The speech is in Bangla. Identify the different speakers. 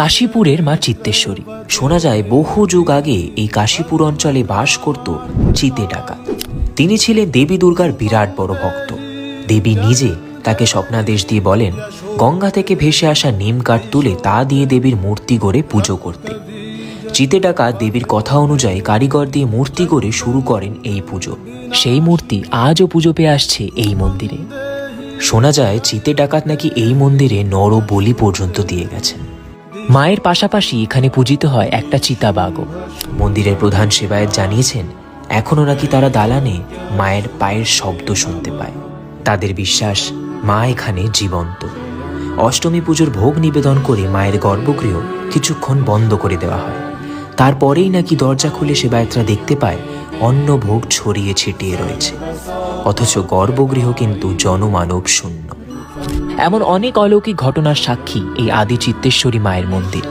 Speaker 1: কাশীপুরের মা চিত্তেশ্বরী। শোনা যায় বহু যুগ আগে এই কাশীপুর অঞ্চলে বাস করত চিতে ডাকা তিনি ছিলেন দেবী দুর্গার বিরাট বড় ভক্ত। দেবী নিজে তাকে স্বপ্নাদেশ দিয়ে বলেন, গঙ্গা থেকে ভেসে আসা নিম কাঠ তুলে তা দিয়ে দেবীর মূর্তি গড়ে পুজো করতে। চিতে ডাকা দেবীর কথা অনুযায়ী কারিগর দিয়ে মূর্তি গড়ে শুরু করেন এই পুজো। সেই মূর্তি আজও পুজো পেয়ে আসছে এই মন্দিরে। শোনা যায়, চিতে ডাকাত নাকি এই মন্দিরে নর বলি পর্যন্ত দিয়ে গেছেন। মায়ের পাশাপাশি এখানে পূজিত হয় একটা চিতাবাঘও। মন্দিরের প্রধান সেবায়ত জানিয়েছেন, এখনও নাকি তারা দালানে মায়ের পায়ের শব্দ শুনতে পায়। তাদের বিশ্বাস, মা এখানে জীবন্ত। অষ্টমী পুজোর ভোগ নিবেদন করে মায়ের গর্ভগৃহ কিছুক্ষণ বন্ধ করে দেওয়া হয়। তারপরেই নাকি দরজা খুলে সেবায়তরা দেখতে পায়, অন্ন ভোগ ছড়িয়ে ছিটিয়ে রয়েছে। অথচ গর্ভগৃহ কিন্তু জনমানব শূন্য। এমন অনেক অলৌকিক ঘটনার সাক্ষী এই আদি চিত্তেশ্বরী মায়ের মন্দির।